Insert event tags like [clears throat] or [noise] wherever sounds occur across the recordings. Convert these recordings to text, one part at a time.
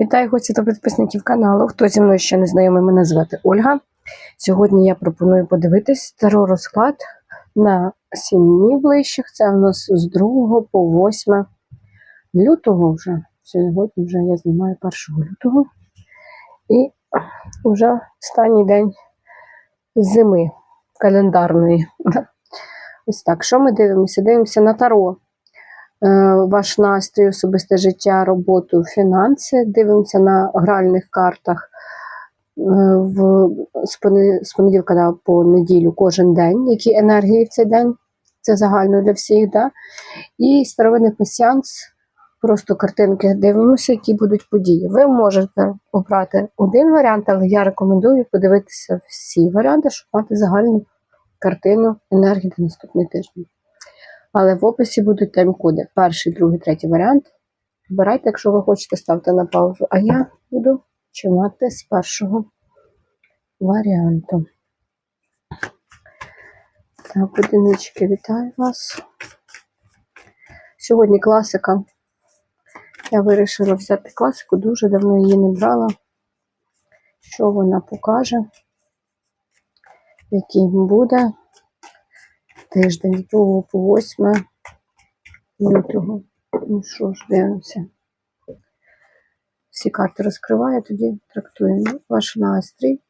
Вітаю гості та підписників каналу. Хто зі мною ще не знайомий, мене звати Ольга. Сьогодні я пропоную подивитись старий розклад на 7 днів ближчих. Це у нас з 2 по 8 лютого вже. Сьогодні вже я знімаю 1 лютого. І вже останній день зими календарної. Ось так. Що ми дивимося? Дивимося на таро. Е, Ваш настрій, особисте життя, роботу, фінанси. Дивимося на гральних картах е, з, понеділка да, по неділю кожен день, які енергії в цей день. Це загально для всіх. Да? І старовинний пасіанс, просто картинки дивимося, які будуть події. Ви можете обрати один варіант, але я рекомендую подивитися всі варіанти, щоб мати загальну картину енергії на наступний тиждень. Але в описі будуть тайм-коди. Перший, другий, третій варіант. Вибирайте, якщо ви хочете, ставте на паузу. А я буду починати з першого варіанту. Так, одинички, вітаю вас. Сьогодні класика. Я вирішила взяти класику, дуже давно її не брала. Що вона покаже? Який буде тиждень з 2 по 8 лютого. Ну що ж, дивимося. Всі карти розкриваю, тоді трактуємо ваш настрій.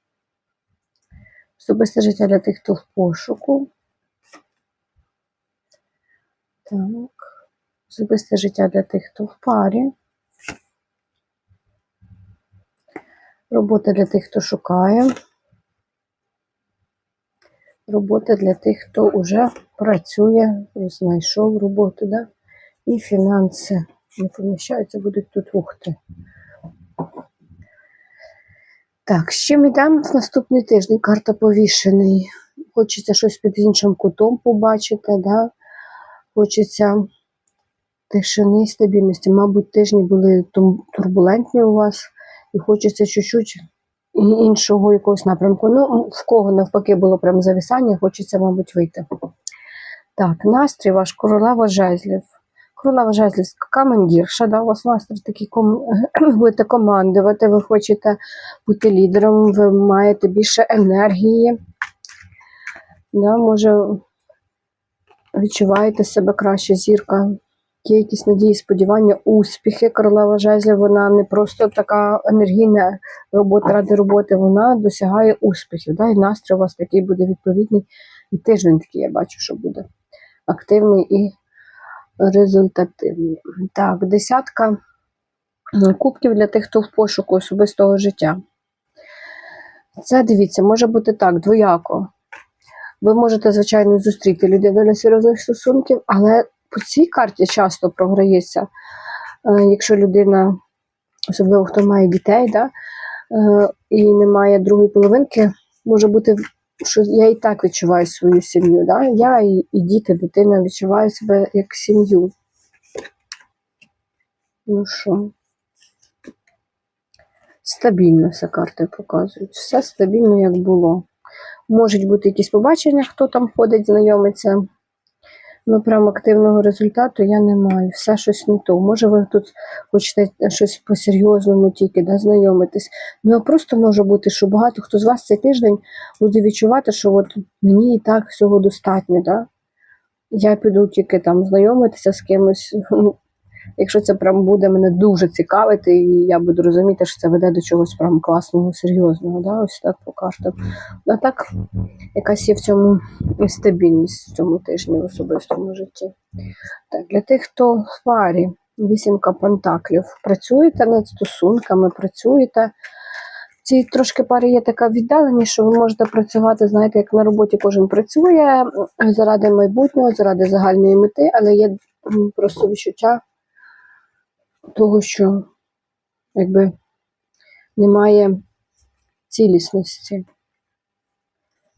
Особисте життя для тих, хто в пошуку. Так. Особисте життя для тих, хто в парі. Робота для тих, хто шукає. Робота для тих, хто вже працює, знайшов роботу, да? і фінанси не поміщаються, будуть тут ухти. Так, з чим йдемо в наступний тиждень? Карта повішений. Хочеться щось під іншим кутом побачити, да? хочеться тишини, стабільності. Мабуть, тижні були турбулентні у вас, і хочеться чуть-чуть іншого якогось напрямку. Ну, в кого навпаки було прям зависання, хочеться, мабуть, вийти. Так, настрій ваш королева жезлів. Королева жезлів, командірша, да, у вас настрій такий ком... ви [clears throat] будете командувати, ви хочете бути лідером, ви маєте більше енергії. Да, може, відчуваєте себе краще, зірка. Є якісь надії, сподівання, успіхи. Королева жезлів, вона не просто така енергійна робота ради роботи, вона досягає успіхів. Да? І настрій у вас такий буде відповідний. І тиждень такий, я бачу, що буде активний і результативний. Так, десятка кубків для тих, хто в пошуку особистого життя. Це дивіться, може бути так, двояко. Ви можете, звичайно, зустріти людину для серйозних стосунків, але по цій карті часто програється, е, якщо людина, особливо хто має дітей, да, е, і не має другої половинки, може бути, що я і так відчуваю свою сім'ю. Да? Я і, і діти, дитина відчуваю себе як сім'ю. Ну що? Стабільно все карти показують. Все стабільно, як було. Можуть бути якісь побачення, хто там ходить, знайомиться. Ну, прям активного результату я не маю. Все щось не то. Може, ви тут хочете щось по-серйозному тільки да, знайомитись. Ну, а просто може бути, що багато хто з вас цей тиждень буде відчувати, що от мені і так всього достатньо. Да? Я піду тільки там знайомитися з кимось. Якщо це прям буде мене дуже цікавити, і я буду розуміти, що це веде до чогось прям класного, серйозного. Да? Ось так по картам. А так, якась є в цьому стабільність в цьому тижні в особистому житті. Так, для тих, хто в парі, вісімка пентаклів, працюєте над стосунками, працюєте. Цій трошки парі є така віддаленість, що ви можете працювати, знаєте, як на роботі кожен працює заради майбутнього, заради загальної мети, але є просто відчуття того, що якби немає цілісності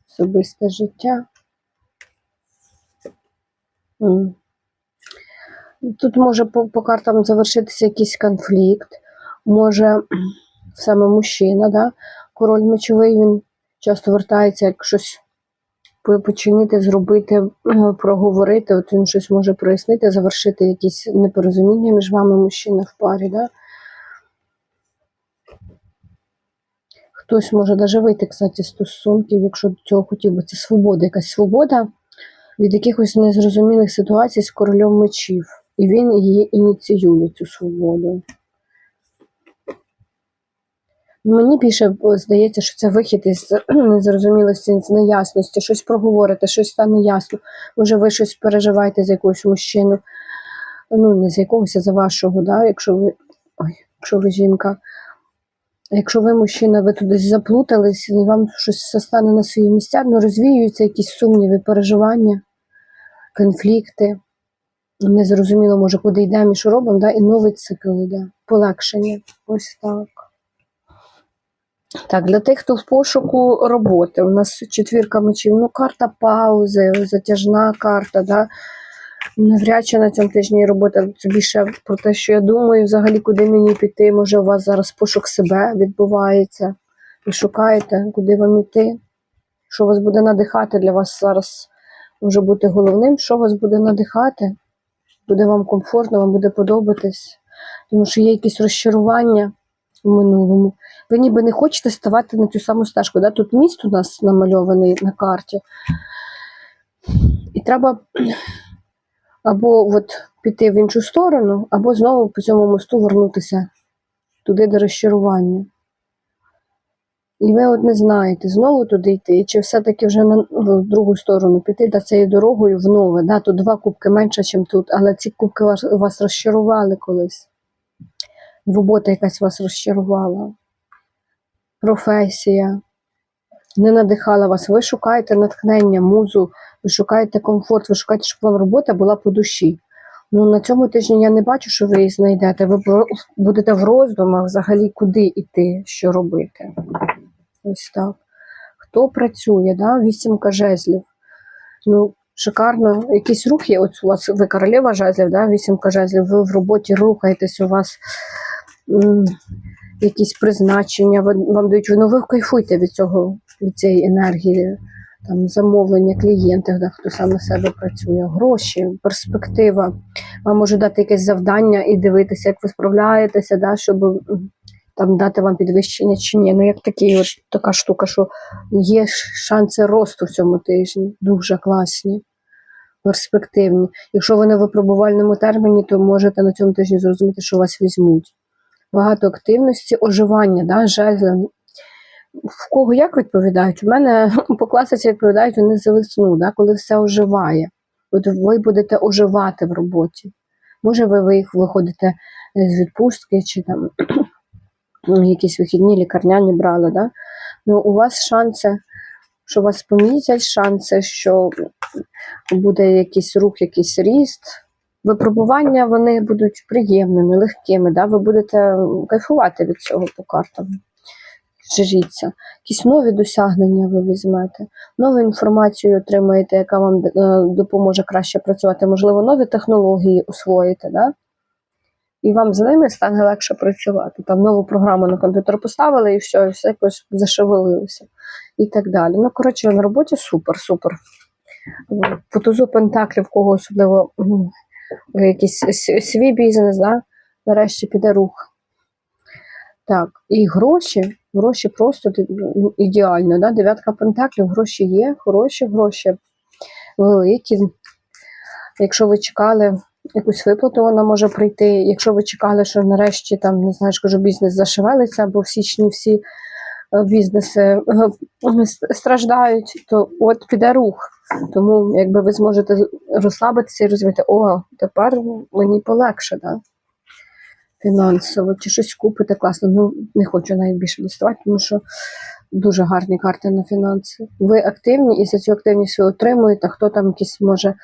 особисте життя. Тут може по, по картам завершитися якийсь конфлікт, може саме мужчина, да? король мечовий, він часто вертається, як щось починити, зробити, е, проговорити, от він щось може прояснити, завершити якісь непорозуміння між вами, мужчина в парі. Да? Хтось може навіть вийти, кстати, стосунків, якщо до цього хотів би. Це свобода, якась свобода від якихось незрозумілих ситуацій з королем мечів. І він її ініціює, цю свободу. Мені більше е, здається, що це вихід із незрозумілості, з неясності, щось проговорите, щось стане ясно. Може, ви щось переживаєте з якогось мужчину, ну, не з якогось, а за вашого, да? якщо ви, ой, якщо ви жінка. Якщо ви мужчина, ви туди заплутались, і вам щось стане на свої місця, ну розвіюються якісь сумніви, переживання, конфлікти. Незрозуміло, може, куди йдемо і що робимо, да? і новий цикл йде. Полегшення. Ось так. Так, для тих, хто в пошуку роботи, у нас четвірка мечів, ну, карта паузи, затяжна карта, да? навряд чи на цьому тижні робота. Це більше про те, що я думаю, взагалі, куди мені піти. Може, у вас зараз пошук себе відбувається. Ви шукаєте, куди вам іти, що вас буде надихати для вас зараз може бути головним, що вас буде надихати, буде вам комфортно, вам буде подобатись. Тому що є якісь розчарування в минулому. Ви ніби не хочете ставати на цю саму стежку. Да? Тут міст у нас намальований на карті. І треба або от піти в іншу сторону, або знову по цьому мосту вернутися туди, де розчарування. І ви от не знаєте, знову туди йти, чи все-таки вже на другу сторону піти да, цією дорогою в нове. Да? Тут два кубки менше, ніж тут, але ці кубки вас розчарували колись. Робота якась вас розчарувала, професія не надихала вас. Ви шукаєте натхнення, музу, ви шукаєте комфорт, ви шукаєте, щоб вам робота була по душі. Ну, на цьому тижні я не бачу, що ви її знайдете. Ви будете в роздумах взагалі, куди йти, що робити. Ось так. Хто працює, да? вісімка жезлів. Ну, шикарно. Якийсь рух є. От у вас ви королева жезлів, да? вісімка жезлів, ви в роботі рухаєтесь, у вас якісь призначення, вам дають, ну ви кайфуйте від цього, від цієї енергії, там, замовлення клієнтів, да, хто сам на себе працює, гроші, перспектива. Вам може дати якесь завдання і дивитися, як ви справляєтеся, да, щоб там дати вам підвищення чи ні. Ну, як такі, от, така штука, що є шанси росту в цьому тижні, дуже класні. Перспективні. Якщо ви на випробувальному терміні, то можете на цьому тижні зрозуміти, що вас візьмуть. Багато активності, оживання, да, жезлів. В кого як відповідають? У мене [laughs] по класиці відповідають вони за весну, да, коли все оживає. От ви будете оживати в роботі. Може, ви, їх виходите з відпустки чи там [clears throat] якісь вихідні лікарняні брали. Да? Ну, у вас шанси, що вас помітять, шанси, що буде якийсь рух, якийсь ріст. Випробування вони будуть приємними, легкими, да? ви будете кайфувати від цього по картам. Жиріться. Якісь нові досягнення ви візьмете, нову інформацію отримаєте, яка вам е, допоможе краще працювати, можливо, нові технології освоїте, да? і вам з ними стане легше працювати. Там нову програму на комп'ютер поставили і все, і все якось зашевелилося. І так далі. Ну, коротше, на роботі супер, супер. По тузу Пентаклів, кого особливо якийсь свій бізнес, да? нарешті піде рух. Так, і гроші, гроші просто ну, ідеально, да? дев'ятка пентаклів, гроші є, хороші гроші, великі. Якщо ви чекали якусь виплату, вона може прийти. Якщо ви чекали, що нарешті там, не знаю, кажу, бізнес зашевелиться, бо в січні всі е, бізнеси е, страждають, то от піде рух. Тому якби ви зможете розслабитися і розуміти, о, тепер мені полегше, да? фінансово, чи щось купите класно. Ну, не хочу навіть більше доставати, тому що дуже гарні карти на фінанси. Ви активні і за цю активність ви отримуєте, хто там якийсь може, е,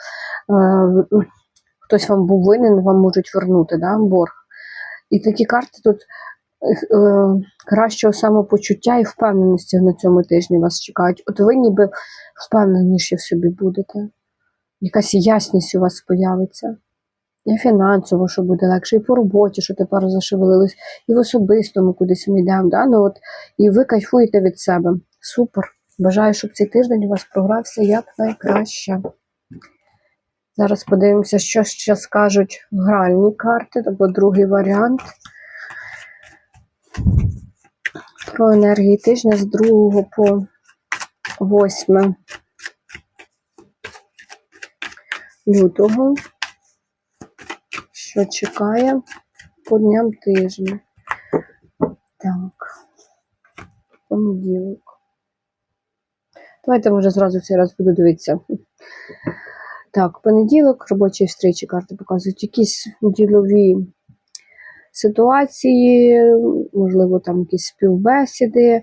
хтось вам був винен, вам можуть вернути да, борг. І такі карти тут кращого самопочуття і впевненості на цьому тижні вас чекають. От ви ніби впевненіші в собі будете. Якась ясність у вас появиться. І фінансово, що буде легше, і по роботі, що тепер зашевелились, і в особистому кудись ми йдемо. Да? Ну, от, і ви кайфуєте від себе. Супер. Бажаю, щоб цей тиждень у вас програвся як найкраще. Зараз подивимося, що ще скажуть гральні карти, або другий варіант. Про енергії тижня з 2 по 8 лютого. Що чекає по дням тижня? Так. Понеділок. Давайте, може, зразу цей раз буду дивитися. Так, понеділок, робочі встречі карти показують якісь ділові ситуації, можливо, там якісь співбесіди. Е,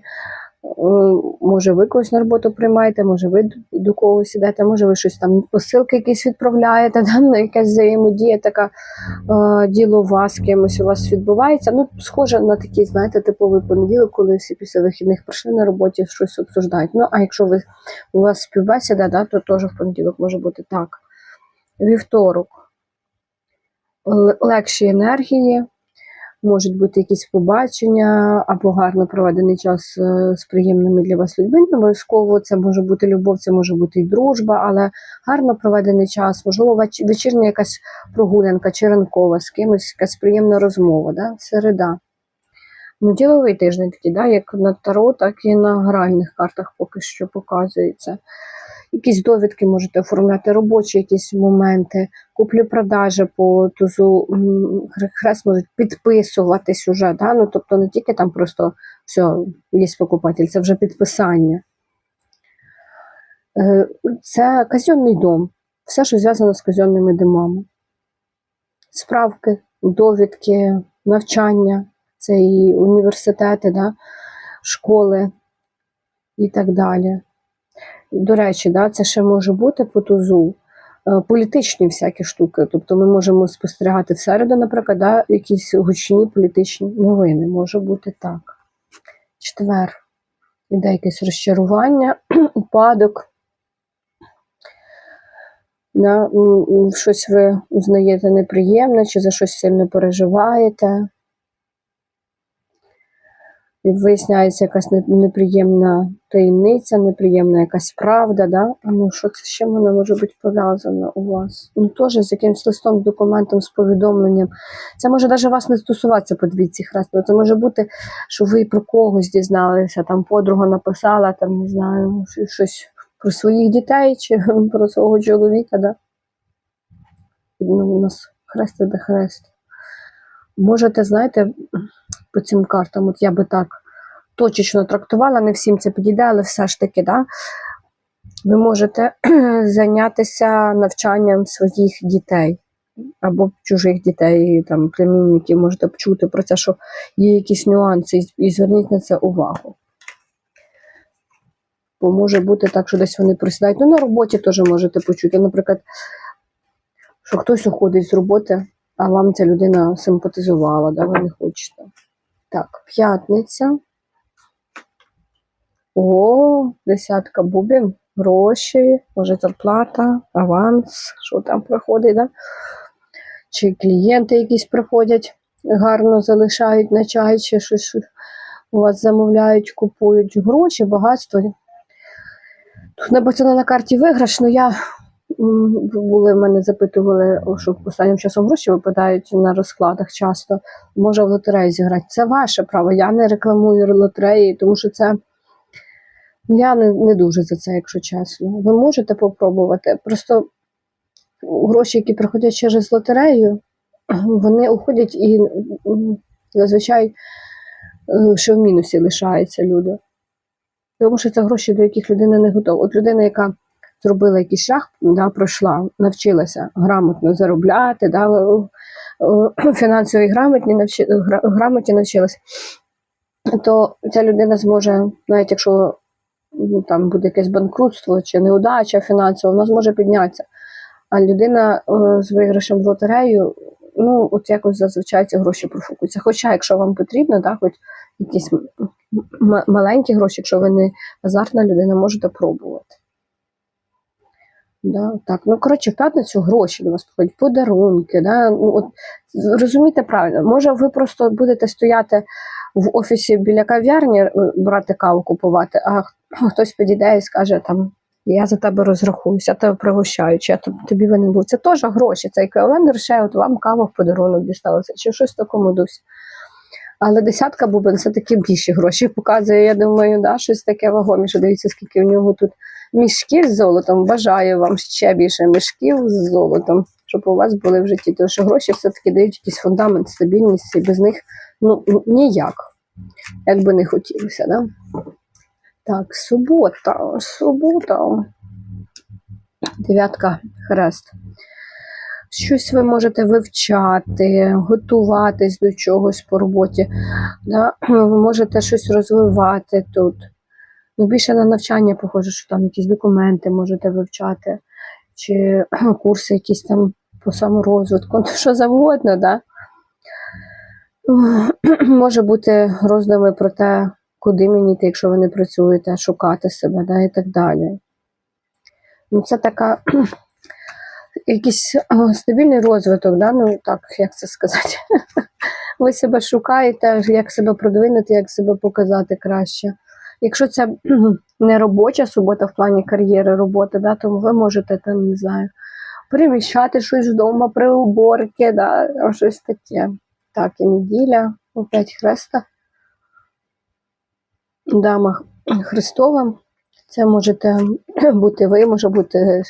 Може, ви когось на роботу приймаєте, може, ви до когось ідете, може, ви щось там посилки якісь відправляєте, [laughs] ну, якась взаємодія така е, ділова з кимось у вас відбувається. Ну, схоже на такий, знаєте, типовий понеділок, коли всі після вихідних прийшли на роботі, щось обсуждають. Ну, а якщо ви у вас співбесіда, да, то теж в понеділок може бути так. Вівторок. Легші енергії, можуть бути якісь побачення або гарно проведений час е, з приємними для вас людьми. Не Обов'язково це може бути любов, це може бути і дружба, але гарно проведений час, можливо, вечірня якась прогулянка чи ранкова з кимось, якась приємна розмова, да? середа. Ну, діловий тиждень такий, да? як на таро, так і на гральних картах поки що показується. Якісь довідки можете оформляти, робочі якісь моменти, куплі-продажі по тузу хрест можуть підписуватись уже. Да? Ну, тобто не тільки там просто все, є покупатель, це вже підписання. Е, Це казенний дом, все, що зв'язано з казенними домами. Справки, довідки, навчання, це і університети, да? школи і так далі. До речі, да, це ще може бути по тузу. е, Політичні всякі штуки. Тобто ми можемо спостерігати в середу, наприклад, да, якісь гучні політичні новини. Може бути так. Четвер. Іде якесь розчарування, [clears throat] упадок. Да, щось ви узнаєте неприємне, чи за щось сильно переживаєте. І виясняється якась неприємна таємниця, неприємна якась правда, да? А ну що це з чим вона може бути пов'язана у вас? Ну теж з якимось листом, документом, з повідомленням. Це може навіть вас не стосуватися по двійці хресту. Це може бути, що ви про когось дізналися, там подруга написала, там не знаю, щось про своїх дітей чи [laughs] про свого чоловіка, да? Ну, у нас хрест іде хрест. Можете, знаєте, по цим картам, от я би так точечно трактувала, не всім це підійде, але все ж таки, да, ви можете [clears throat] зайнятися навчанням своїх дітей або чужих дітей, там, племінників, можете почути про це, що є якісь нюанси, і- зверніть на це увагу. Бо може бути так, що десь вони присідають. Ну, на роботі теж можете почути. Наприклад, що хтось уходить з роботи, а вам ця людина симпатизувала, да, ви не хочете. Так, п'ятниця. О, десятка бубін, гроші, може зарплата, аванс, що там приходить, да? Чи клієнти якісь приходять, гарно залишають на чай, чи щось у вас замовляють, купують гроші, багатство. Тут написано на карті виграш, але я м, були мене запитували, що останнім часом гроші випадають на розкладах часто. Може в лотереї зіграти. Це ваше право. Я не рекламую лотереї, тому що це я не, не дуже за це, якщо чесно. Ви можете попробувати. Просто гроші, які приходять через лотерею, вони уходять і зазвичай е, ще в мінусі лишаються люди. Тому що це гроші, до яких людина не готова. От людина, яка зробила якийсь шлях, да, пройшла, навчилася грамотно заробляти, да, фінансовій грамотні навчи, грамоті навчилася, то ця людина зможе, навіть якщо ну, там буде якесь банкрутство чи неудача фінансова, вона зможе піднятися. А людина е, з виграшем в лотерею, ну, от якось зазвичай ці гроші профукуються. Хоча, якщо вам потрібно, да, хоч якісь маленькі гроші, якщо ви не азартна людина, можете пробувати. Да, так, ну коротше, в п'ятницю гроші до вас приходять, подарунки. Да? Ну, от, розумієте правильно, може ви просто будете стояти в офісі біля кав'ярні, е, брати каву купувати, а хтось підійде і скаже там. Я за тебе розрахуюся, я тебе пригощаю, чи я тоб- тобі винен був. Це теж гроші, це еквівалент грошей, от вам кава в подарунок дісталася, чи щось в такому дусі. Але десятка бубен все-таки більші гроші показує. Я думаю, да, щось таке вагоміше. Дивіться, скільки у нього тут мішків з золотом. Бажаю вам ще більше мішків з золотом, щоб у вас були в житті. Тому що гроші все-таки дають якийсь фундамент, стабільність, і без них ну, ніяк. Як би не хотілося, да? Так, субота, субота. Дев'ятка хрест. Щось ви можете вивчати, готуватись до чогось по роботі. Да? Ви можете щось розвивати тут. Ну, більше на навчання похоже, що там якісь документи можете вивчати, чи [clears throat] курси якісь там по саморозвитку, [laughs] ну, що завгодно, да? [clears throat] Може бути роздуми про те, куди мені йти, якщо ви не працюєте, шукати себе, да, і так далі. Ну, це така [clears throat] якийсь стабільний розвиток, да? ну так, як це сказати. [laughs] Ви себе шукаєте, як себе продвинути, як себе показати краще. Якщо це не робоча субота в плані кар'єри роботи, да, то ви можете там, не знаю, переміщати щось вдома при уборці, да, щось таке. Так, і неділя, опять хреста. Дама Христова. Це можете [clears throat] бути ви, може бути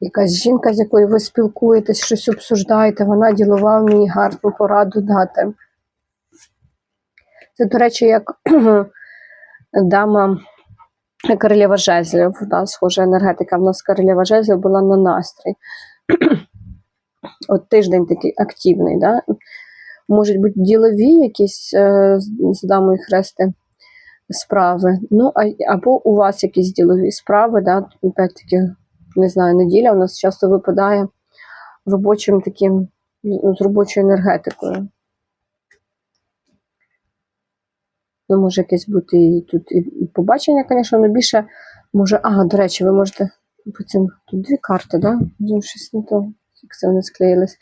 якась жінка, з якою ви спілкуєтесь, щось обсуждаєте, вона ділова вміє гарну пораду дати. Це, до речі, як [clears throat] дама королева жезлів, да, схожа енергетика в нас королева жезлів була на настрій. От тиждень такий активний, да? можуть бути ділові якісь е, з- дамою хрести справи. Ну, або у вас якісь ділові справи, да? опять-таки, не знаю, неділя у нас часто випадає робочим таким, з робочою енергетикою. Ну, може якесь бути і тут і побачення, звісно, але більше може. А, до речі, ви можете по цим тут дві карти, да? Ну, щось не то, як це вони склеїлись.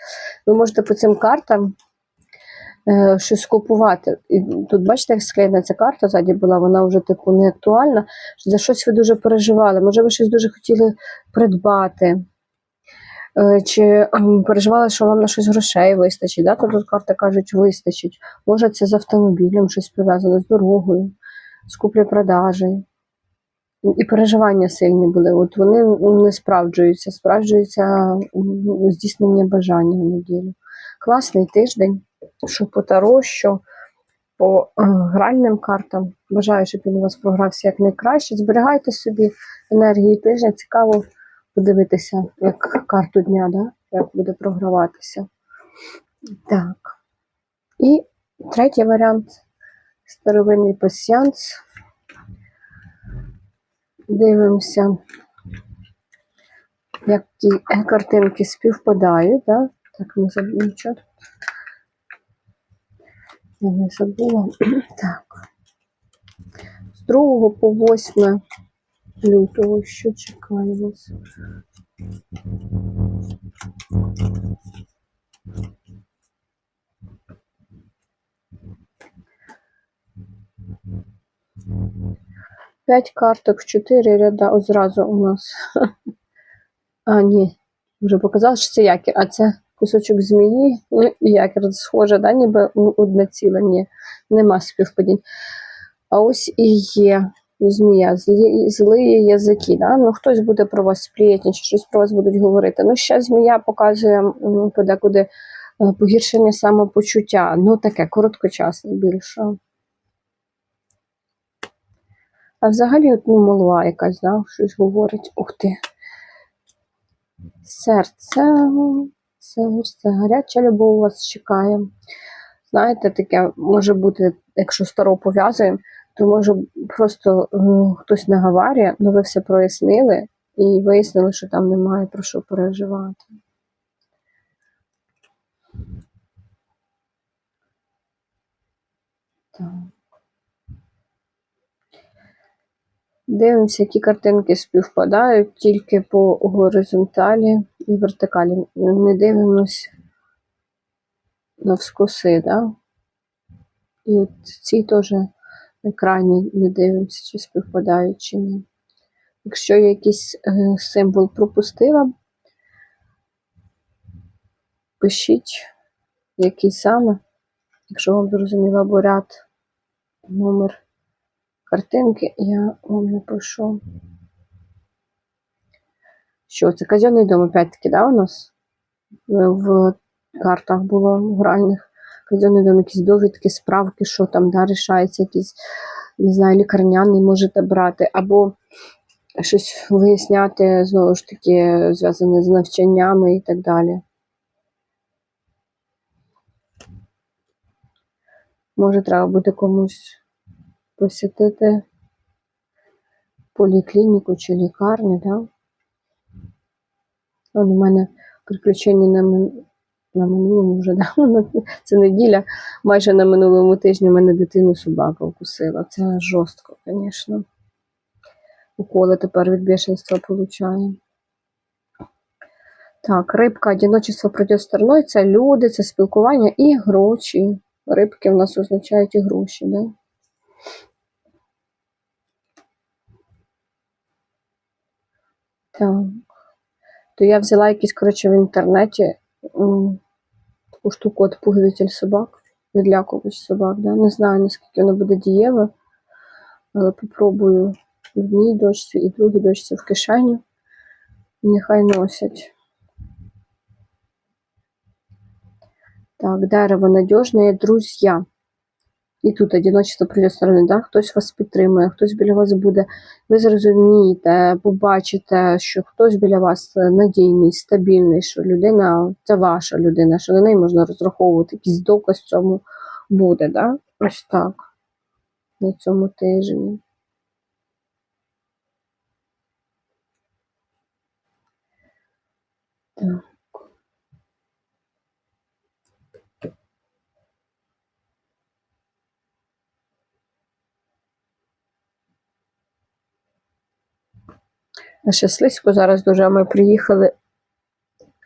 Ви можете по цим картам е, щось купувати. І тут, бачите, як склеєна ця карта ззаді була, вона вже типу не актуальна. За щось ви дуже переживали. Може, ви щось дуже хотіли придбати. Е, Чи ем, переживали, що вам на щось грошей вистачить? Да? Тут карти кажуть, вистачить. Може, це з автомобілем щось пов'язане з дорогою, з куплі-продажею. І переживання сильні були. От вони не справджуються, справджується здійснення бажання в неділю. Класний тиждень, що по таро, що по е, гральним картам. Бажаю, щоб він у вас програвся як найкраще. Зберігайте собі енергії тижня. Цікаво подивитися, як карту дня, да? як буде програватися. Так. І третій варіант старовинний пасіанс. Дивимося, як ті картинки співпадають, да? так не забула нічого. Я не забула. [clears throat] Так. З 2 по 8 лютого, що чекає вас? П'ять карток, чотири ряда одразу у нас. [laughs] А, ні, вже показала, що це якір, а це кусочок змії ну, і якір. Схоже, да, ніби у- одне ціле. Ні, нема співпадінь. А ось і є змія, злі, язики. Да? Ну, хтось буде про вас сплітніше, щось про вас будуть говорити. Ну, ще змія показує подекуди е, погіршення самопочуття. Ну, таке короткочасне більше. А взагалі, от, ну, молва якась, да, щось говорить. Ух ти. Серце, серце, гаряча любов вас чекає. Знаєте, таке може бути, якщо старо пов'язуємо, то може просто м, хтось наговарює, але ви все прояснили і вияснили, що там немає про що переживати. Так. Дивимося, які картинки співпадають тільки по горизонталі і вертикалі. Не дивимось навскоси, да? І от ці теж екрані не дивимося, чи співпадають, чи ні. Якщо я якийсь е, символ пропустила, пишіть, який саме. Якщо вам зрозуміло або ряд, номер картинки, я вам напишу. Що це? Казенний дом, опять-таки, да, у нас? В картах було гральних. Казенний дом, якісь довідки, справки, що там, да, рішається, якісь, не знаю, лікарняний можете брати, або щось виясняти, знову ж таки, зв'язане з навчаннями і так далі. Може, треба буде комусь посітити поліклініку чи лікарню, да? Он у мене приключення на. На минулому вже, да? [laughs] на- це неділя, майже на минулому тижні в мене дитину собака вкусила. Це жорстко, звісно. Уколи тепер від бешенства получає. Так, рибка, одиночество проти стороною це люди, це спілкування і гроші. Рибки в нас означають і гроші, да? Так. То я взяла якийсь, коротше, в інтернеті таку штуку от пуговитель собак, відлякувач собак, да? Не знаю, наскільки воно буде дієве, але попробую в одній дочці і другій дочці в кишеню. Нехай носять. Так, дерево надіжне, друзья. І тут одиночество прийде сторони, да? хтось вас підтримує, хтось біля вас буде. Ви зрозумієте, побачите, що хтось біля вас надійний, стабільний, що людина це ваша людина, що на неї можна розраховувати, якийсь доказ цьому буде. Да? Ось так. На цьому тижні. А ще слизько зараз дуже. Ми приїхали.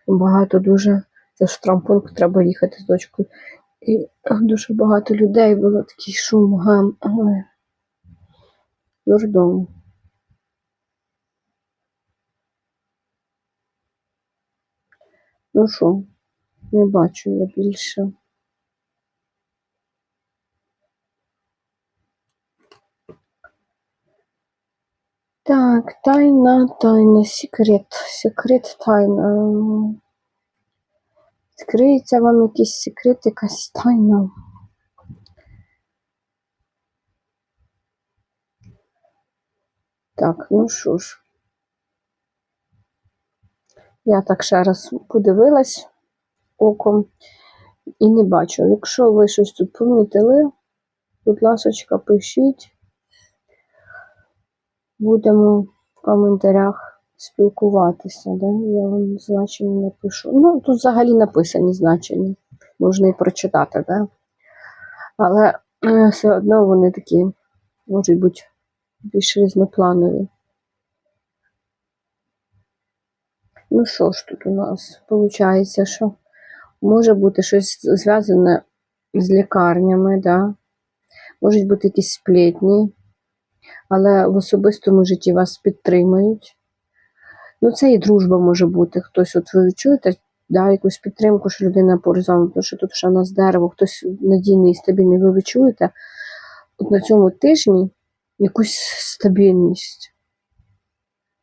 Багато дуже. Це ж в треба їхати з дочкою. І дуже багато людей було такий шум, гам. Ой. Дурдом. Ну що, не бачу я більше. Так, тайна, тайна, секрет, секрет, тайна. Відкриється вам якийсь секрет, якась тайна. Так, ну що ж. Я так ще раз подивилась оком і не бачу. Якщо ви щось тут помітили, будь ласочка, пишіть. Будемо в коментарях спілкуватися. Да? Я вам значення напишу. Ну, тут взагалі написані значення. Можна і прочитати, да? але е, все одно вони такі можуть бути більш різнопланові. Ну що ж тут у нас виходить, що може бути щось зв'язане з лікарнями, да? можуть бути якісь сплетні, але в особистому житті вас підтримують. Ну, це і дружба може бути. Хтось, от ви чуєте, да, якусь підтримку, що людина поруч з вами, тому що тут ще у нас дерево, хтось надійний і стабільний, ви відчуєте от на цьому тижні якусь стабільність,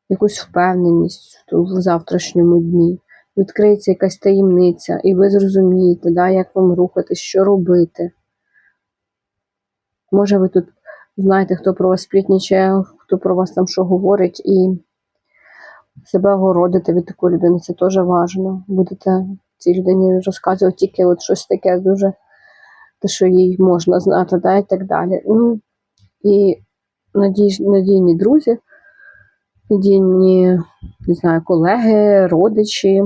якусь впевненість в завтрашньому дні. Відкриється якась таємниця, і ви зрозумієте, да, як вам рухатись, що робити. Може, ви тут знаєте, хто про вас сплітнічає, хто про вас там що говорить, і себе огородити від такої людини, це теж важливо. Будете цій людині розказувати тільки от щось таке дуже, те, що їй можна знати, да, і так далі. Ну, і надій, надійні друзі, надійні, не знаю, колеги, родичі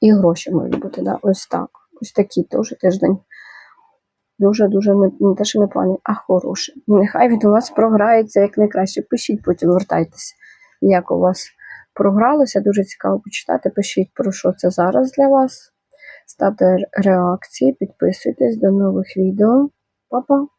і гроші можуть бути. Да? Ось так. Ось такий теж тиждень. Дуже-дуже не, те, що не поганий, а хороший. І нехай він у вас програється як найкраще. Пишіть, потім вертайтеся, як у вас програлося. Дуже цікаво почитати. Пишіть, про що це зараз для вас. Ставте реакції, підписуйтесь до нових відео. Па-па!